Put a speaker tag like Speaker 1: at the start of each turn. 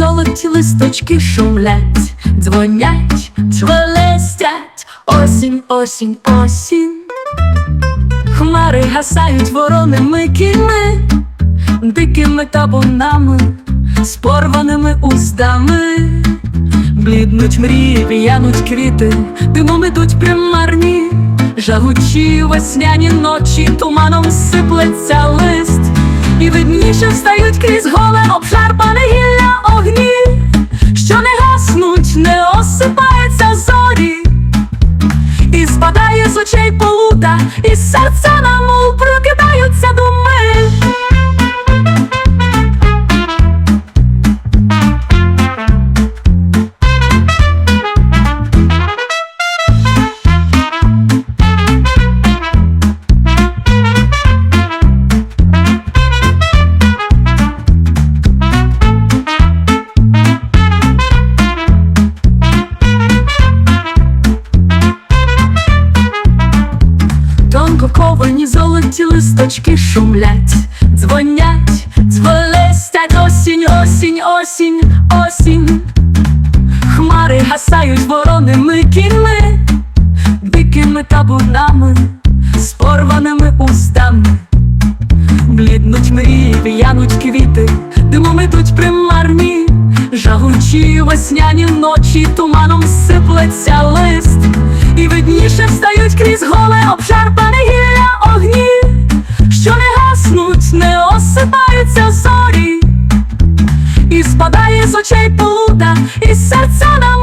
Speaker 1: золоті листочки шумлять, дзвонять, шелестять, осінь, осінь, осінь. Хмари гасають вороними кіньми, дикими табунами, з порваними устами. Бліднуть мрії, в'януть квіти, димом ідуть примарні, жагучі весняні ночі, туманом сиплеться лист, і видніше встають крізь і з серця листочки шумлять, дзвонять, дзволестять осінь, осінь, осінь, осінь. Хмари гасають вороними кіньми, дикими табунами, з порваними устами. Бліднуть мрії, в'януть квіти, димом ідуть примарні, жагучі весняні ночі, туманом сиплеться лист, і видніше встають крізь голе обшарпане і спадає з очей полута, і серця на